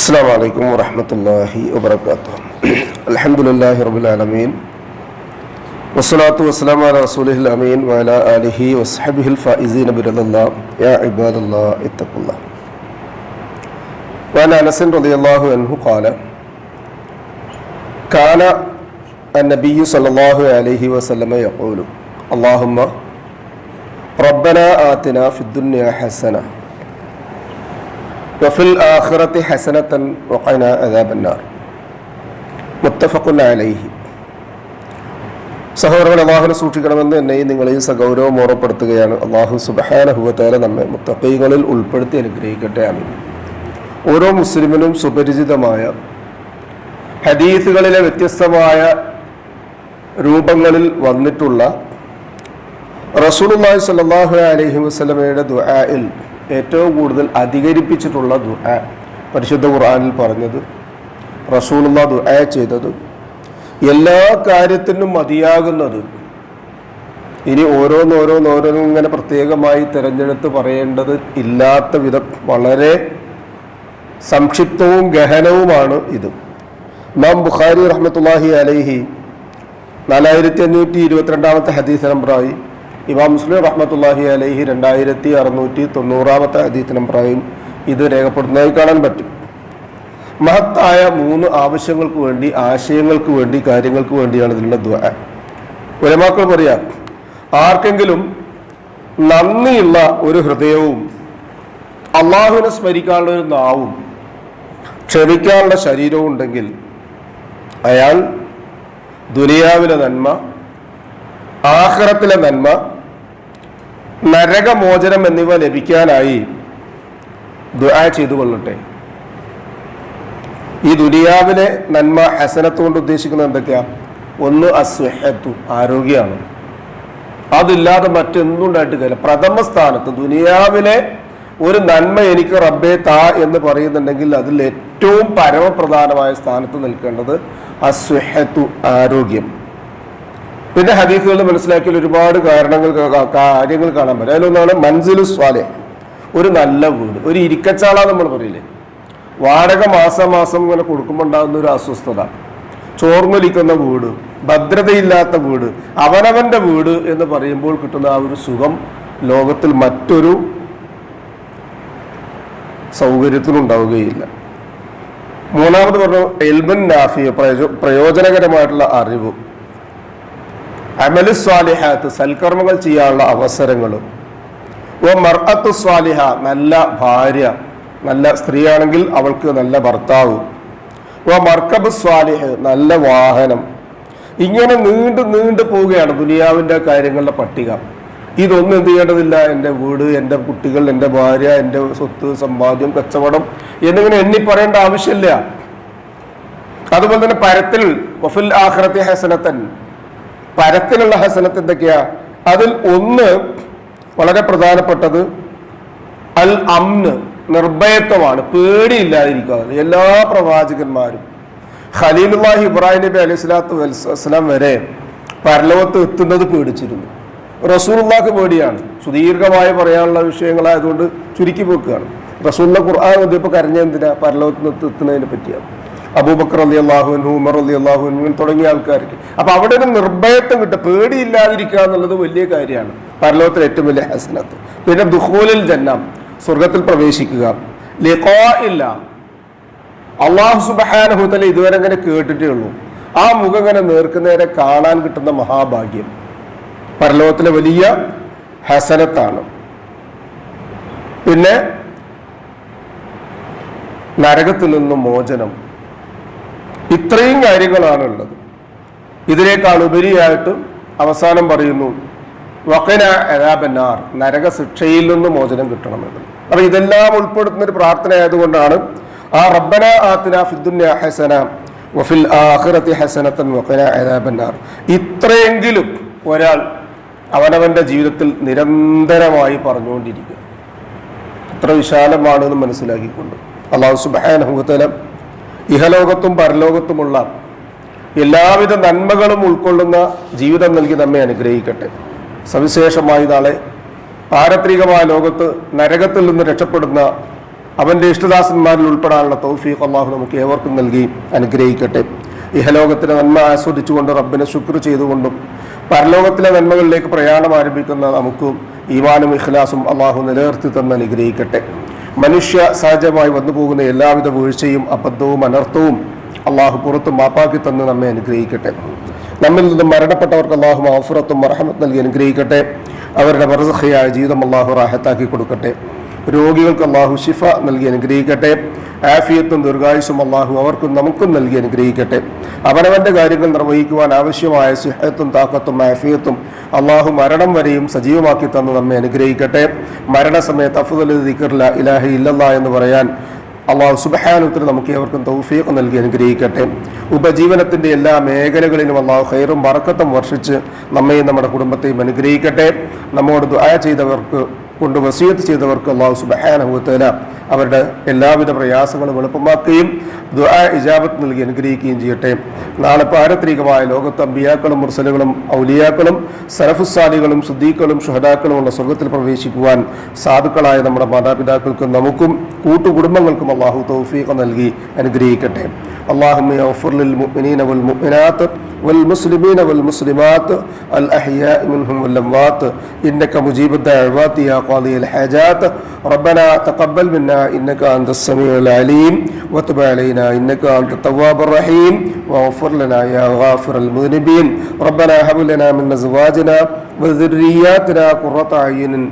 السلام عليكم ورحمة الله وبركاته. الحمد لله رب العالمين والصلاة والسلام على رسوله الأمين وعلى آله وصحبه الفائزين برضا الله. يا عباد الله اتقوا الله. وعن أنس رضي الله عنه قال كان النبي صلى الله عليه وسلم يقول اللهم ربنا آتنا في الدنيا حسنة വഫിൽ ആഖിറത്തി ഹസനത്തൻ വഖന അദാബന്നാർ മുത്തഫഖുൻ അലൈഹി സഹോദരങ്ങളെ അള്ളാഹുനെ സൂക്ഷിക്കണമെന്ന് എന്നെയും നിങ്ങളെയും സഗൗരവം ഓർമ്മപ്പെടുത്തുകയാണ്. അള്ളാഹു സുബഹാനഹുവത്തേല നമ്മെ മുത്തക്കൈകളിൽ ഉൾപ്പെടുത്തി അനുഗ്രഹിക്കട്ടെ. അമീൻ ഓരോ മുസ്ലിമിനും സുപരിചിതമായ ഹദീസുകളിലെ വ്യത്യസ്തമായ രൂപങ്ങളിൽ വന്നിട്ടുള്ള റസൂലുള്ളാഹി സ്വല്ലല്ലാഹു അലൈഹി വസല്ലമയുടെ ദുആയിൽ ഏറ്റവും കൂടുതൽ അധികരിപ്പിച്ചിട്ടുള്ള ദുആ പരിശുദ്ധ ഖുർആാനിൽ പറഞ്ഞത് റസൂലുള്ള ദുആ ചെയ്തത് എല്ലാ കാര്യത്തിനും മതിയാകുന്നത് ഇനി ഓരോന്നോരോന്നോരോന്നും ഇങ്ങനെ പ്രത്യേകമായി തിരഞ്ഞെടുത്ത് പറയേണ്ടത് ഇല്ലാത്ത വിധം വളരെ സംക്ഷിപ്തവും ഗഹനവുമാണ് ഇത്. നാം ബുഖാരി റഹ്മത്തുല്ലാഹി അലൈഹി നാലായിരത്തി അഞ്ഞൂറ്റി ഇരുപത്തിരണ്ടാമത്തെ ഹദീസ് നമ്പറായി ഇമാം മുസ്ലിം റഹ്മത്തുള്ളാഹി അലൈഹി രണ്ടായിരത്തി അറുന്നൂറ്റി തൊണ്ണൂറാമത്തെ ഹദീസ് നമ്പറായും ഇത് രേഖപ്പെടുത്തുന്നതായി കാണാൻ പറ്റും. മഹത്തായ മൂന്ന് ആവശ്യങ്ങൾക്ക് വേണ്ടി ആശയങ്ങൾക്ക് വേണ്ടി കാര്യങ്ങൾക്ക് വേണ്ടിയാണ് ഇതിലുള്ള ദ്വ ഉലമാക്കൾ പറയാം ആർക്കെങ്കിലും നന്ദിയുള്ള ഒരു ഹൃദയവും അള്ളാഹുവിനെ സ്മരിക്കാനുള്ള ഒരു നാവും ക്ഷമിക്കാനുള്ള ശരീരവും ഉണ്ടെങ്കിൽ അയാൾ ദുനിയാവിലെ നന്മ ആഹ്റത്തിലെ നന്മ നരകമോചനം എന്നിവ ലഭിക്കാനായി ദുആ ചെയ്തു കൊള്ളട്ടെ ഈ ദുനിയാവിലെ നന്മ ഹസനത്ത് കൊണ്ട് ഉദ്ദേശിക്കുന്നത് എന്തൊക്കെയാ? ഒന്ന് അസ്വഹത്തു ആരോഗ്യമാണ്. അതില്ലാതെ മറ്റൊന്നുണ്ടായിട്ട് കാര്യമില്ല. പ്രഥമ സ്ഥാനത്ത് ദുനിയാവിലെ ഒരു നന്മ എനിക്ക് റബ്ബേ താ എന്ന് പറയുന്നുണ്ടെങ്കിൽ അതിൽ ഏറ്റവും പരമപ്രധാനമായ സ്ഥാനത്ത് നിൽക്കേണ്ടത് അസ്വഹത്തു ആരോഗ്യം. പിന്നെ ഹദീഫുകൾ മനസ്സിലാക്കിയാൽ ഒരുപാട് കാരണങ്ങൾ കാര്യങ്ങൾ കാണാൻ പറ്റും. അതിലൊന്നാണ് മൻസിലു സ്വാലെ. ഒരു നല്ല വീട്. ഒരു ഇരിക്കച്ചാള നമ്മൾ പറയില്ലേ? വാടക മാസം മാസം ഇങ്ങനെ കൊടുക്കുമ്പോൾ ഉണ്ടാകുന്ന ഒരു അസ്വസ്ഥത. ചോർന്നൊലിക്കുന്ന വീട് ഭദ്രതയില്ലാത്ത വീട് അവനവന്റെ വീട് എന്ന് പറയുമ്പോൾ കിട്ടുന്ന ആ ഒരു സുഖം ലോകത്തിൽ മറ്റൊരു സൗകര്യത്തിനുണ്ടാവുകയില്ല മൂന്നാമത് പറഞ്ഞു എൽബൻ നാഫിയ പ്രയോ- പ്രയോജനകരമായിട്ടുള്ള അറിവ്. അമലു സ്വാലിഹാത്ത് സൽക്കർമ്മങ്ങൾ ചെയ്യാനുള്ള അവസരങ്ങളും. ഓ മർഅത്തു സ്വാലിഹ നല്ല ഭാര്യ നല്ല സ്ത്രീയാണെങ്കിൽ അവൾക്ക് നല്ല ഭർത്താവ്. ഓ മർക്കബ് സ്വാലിഹ് നല്ല വാഹനം. ഇങ്ങനെ നീണ്ടു നീണ്ടു പോവുകയാണ് ദുനിയാവിന്റെ കാര്യങ്ങളുടെ പട്ടിക. ഇതൊന്നും എന്ത് ചെയ്യേണ്ടതില്ല എന്റെ വീട് എന്റെ കുട്ടികൾ എന്റെ ഭാര്യ എന്റെ സ്വത്ത് സമ്പാദ്യം കച്ചവടം എന്നിങ്ങനെ എണ്ണി പറയേണ്ട ആവശ്യമില്ല. അതുപോലെ തന്നെ പരത്തിൽ വഫിൽ ആഖിറത്തി ഹസനത്തൻ പരത്തിലുള്ള ഹസനത്ത് എന്തൊക്കെയാ? അതിൽ ഒന്ന് വളരെ പ്രധാനപ്പെട്ടത് അൽ അമ്ന് നിർഭയത്വമാണ് പേടിയില്ലാതിരിക്കുക. എല്ലാ പ്രവാചകന്മാരും ഖലീലുല്ലാഹി ഇബ്രാഹിം നബി അലൈഹി സ്വലാത്തു വസ്സലാം വരെ പരലോകത്ത് എത്തുന്നത് പേടിച്ചിരുന്നു. റസൂലുള്ളാഹ്ക്ക് പേടിയാണ്. സുദീർഘമായി പറയാനുള്ള വിഷയങ്ങളായതുകൊണ്ട് ചുരുക്കി പോക്കുകയാണ്. റസൂലുള്ള ഖുർആൻ കരഞ്ഞ എന്തിനാ? പരലോകത്ത് എത്തുന്നതിനെ പറ്റിയാണ്. അബൂബക്കർ അലി അള്ളാഹുനു ഉമർ അലി അള്ളാഹുനു തുടങ്ങിയ ആൾക്കാർക്ക്. അപ്പൊ അവിടെ ഒരു നിർഭയത്വം കിട്ടുക പേടിയില്ലാതിരിക്കുക എന്നുള്ളത് വലിയ കാര്യമാണ്. പരലോകത്തിലെ ഏറ്റവും വലിയ ഹസനത്ത്. പിന്നെ ദുഹൂലിൽ ജന്നം സ്വർഗത്തിൽ പ്രവേശിക്കുക. ലിഖോ ഇല്ല അള്ളാഹു സുബഹാനഹുത്തല ഇതുവരെ അങ്ങനെ കേട്ടിട്ടേ ഉള്ളൂ. ആ മുഖം ഇങ്ങനെ നേർക്കുന്നേരെ കാണാൻ കിട്ടുന്ന മഹാഭാഗ്യം. പരലോകത്തിലെ വലിയ ഹസനത്താണ്. പിന്നെ നരകത്തിൽ നിന്നും മോചനം. ഇത്രയും കാര്യങ്ങളാണ് ഉള്ളത് ഇതിനേക്കാൾ ഉപരിയായിട്ടും അവസാനം പറയുന്നു വക്കന എരാബന്നാർ നരക ശിക്ഷയിൽ നിന്ന് മോചനം കിട്ടണമെന്ന്. അപ്പൊ ഇതെല്ലാം ഉൾപ്പെടുത്തുന്ന ഒരു പ്രാർത്ഥന ആയതുകൊണ്ടാണ് ആ റബ്ബന ആത്തിന ഫിദ്ദുന്യ ഹസന വഫിൽ ആഖിറത്തി ഹസനത്തൻ വഖന അദാബന്നാർ. ഇത്രയെങ്കിലും ഒരാൾ അവനവന്റെ ജീവിതത്തിൽ നിരന്തരമായി പറഞ്ഞുകൊണ്ടിരിക്കുക. എത്ര വിശാലമാണെന്ന് മനസ്സിലാക്കിക്കൊണ്ട്. അള്ളാഹു സുബാനഹുത്തല ഇഹലോകത്തും പരലോകത്തുമുള്ള എല്ലാവിധ നന്മകളും ഉൾക്കൊള്ളുന്ന ജീവിതം നൽകി നമ്മെ അനുഗ്രഹിക്കട്ടെ. സവിശേഷമായി നാളെ പാരത്രികമായ ലോകത്ത് നരകത്തിൽ നിന്ന് രക്ഷപ്പെടുന്ന അവന്റെ ഇഷ്ടദാസന്മാരിൽ ഉൾപ്പെടാനുള്ള തൗഫീഖ് അള്ളാഹു നമുക്ക് ഏവർക്കും നൽകി അനുഗ്രഹിക്കട്ടെ. ഇഹലോകത്തിലെ നന്മ ആസ്വദിച്ചുകൊണ്ട് റബ്ബിനെ ശുക്ർ ചെയ്തുകൊണ്ടും പരലോകത്തിലെ നന്മകളിലേക്ക് പ്രയാണം ആരംഭിക്കുന്ന നമുക്കും ഈമാനും ഇഖ്ലാസും അള്ളാഹു നിലനിർത്തി തന്ന് അനുഗ്രഹിക്കട്ടെ. മനുഷ്യ സഹജമായി വന്നു പോകുന്ന എല്ലാവിധ വീഴ്ചയും അബദ്ധവും അനർത്ഥവും അള്ളാഹു പുറത്തും മാപ്പാക്കി തന്ന് നമ്മെ അനുഗ്രഹിക്കട്ടെ. നമ്മിൽ നിന്നും മരണപ്പെട്ടവർക്ക് അള്ളാഹു മാഫുറത്തും മറഹമത്ത് നൽകി അനുഗ്രഹിക്കട്ടെ. അവരുടെ മറസഹയായ ജീവിതം അള്ളാഹു റാഹത്താക്കി കൊടുക്കട്ടെ. രോഗികൾക്ക് അള്ളാഹു ഷിഫ നൽകി അനുഗ്രഹിക്കട്ടെ. ആഫിയത്തും ദീർഘായുസും അള്ളാഹു അവർക്കും നമുക്കും നൽകി അനുഗ്രഹിക്കട്ടെ. അവനവന്റെ കാര്യങ്ങൾ നിർവഹിക്കുവാൻ ആവശ്യമായ സുഹത്തും താക്കത്തും ആഫിയത്തും അള്ളാഹു മരണം വരെയും സജീവമാക്കി തന്ന് നമ്മെ അനുഗ്രഹിക്കട്ടെ. മരണസമയത്ത് അഫുദൽ ദിക്കറില്ല ഇലാഹി ഇല്ലല്ല എന്ന് പറയാൻ അള്ളാഹു സുബഹാനുത്തിന് നമുക്ക് ഏവർക്കും തൗഫീഖ് നൽകി അനുഗ്രഹിക്കട്ടെ. ഉപജീവനത്തിന്റെ എല്ലാ മേഖലകളിലും അള്ളാഹു ഹൈറും വറക്കത്തും വർഷിച്ച് നമ്മയും നമ്മുടെ കുടുംബത്തെയും അനുഗ്രഹിക്കട്ടെ. നമ്മോട് ദുആ ചെയ്തവർക്ക് കൊണ്ട് വസീയത്ത് ചെയ്തവർക്ക് അള്ളാഹു സുബഹാനുഭവത്തേല അവരുടെ എല്ലാവിധ പ്രയാസങ്ങളും എളുപ്പമാക്കുകയും ദുആ ഇജാബത്ത് നൽകി അനുഗ്രഹിക്കുകയും ചെയ്യട്ടെ നാളെ പാരത്രികമായ ലോകത്ത് അമ്പിയാക്കളും മുർസലുകളും ഔലിയാക്കളും സരഫുസാലികളും സുദ്ദീഖുകളും ഷുഹദാക്കളും ഉള്ള സ്വർഗത്തിൽ പ്രവേശിക്കുവാൻ സാധുക്കളായ നമ്മുടെ മാതാപിതാക്കൾക്കും നമുക്കും കൂട്ടുകുടുംബങ്ങൾക്കും അള്ളാഹു തൗഫീഖ് നൽകി അനുഗ്രഹിക്കട്ടെ اللهم اغفر للمؤمنين والمؤمنات والمسلمين والمسلمات الأحياء منهم والأموات إنك مجيب الدعوات يا قاضي الحاجات ربنا تقبل منا إنك أنت السميع العليم وتب علينا إنك أنت التواب الرحيم واغفر لنا يا غافر المذنبين ربنا هب لنا من أزواجنا وذرياتنا قرة أعين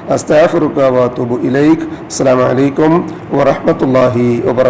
أستغفرك وأتوب إليك السلام عليكم ورحمة الله وبركاته